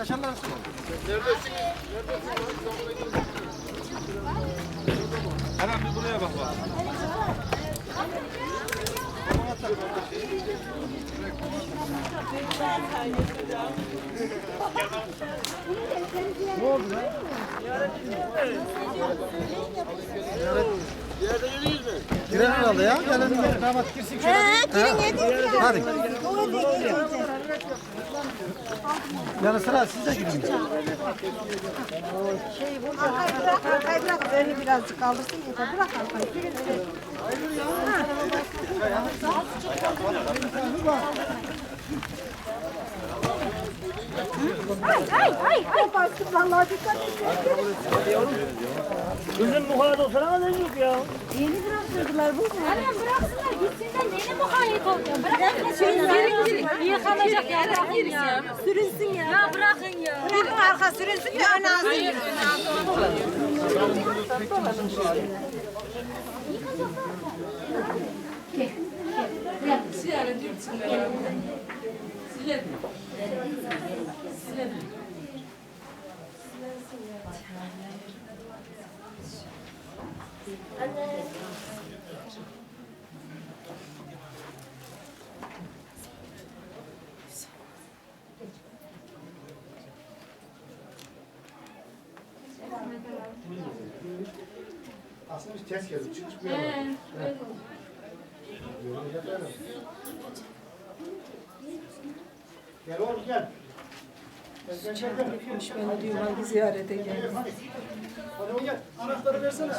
Şaşarlar. Hemen bir buraya bak bak. Girer herhalde ya. Gelin damat girsin şöyle. He, girin ya. Hadi. Da. Yani sıra siz de girin. Arkayı bırak, arkayı bırak. Önü birazcık kaldırsın yeter. Bırak arkayı. Girin öyle. Ay ay ay ay bastım vallahi dikkat et. Kızım bu kadar oturana ne yok ya? Yeni bıraktırdılar bu. Annem bıraksınlar gitsinler neyine mukayyet oluyor? Bırakın sürünsün. İyi kalacak ya bırakın ya. Sürünsün ya. Ya bırakın ya. Bırakın arka sürünsün de ön alsın. Aslında biz ters geldik. Çık çıkmıyor. Gel oğlum gel. Gel gel gel. gel. Ben diyorum hangi ziyarete geldim. Hadi oğlum gel. Anahtarı versene.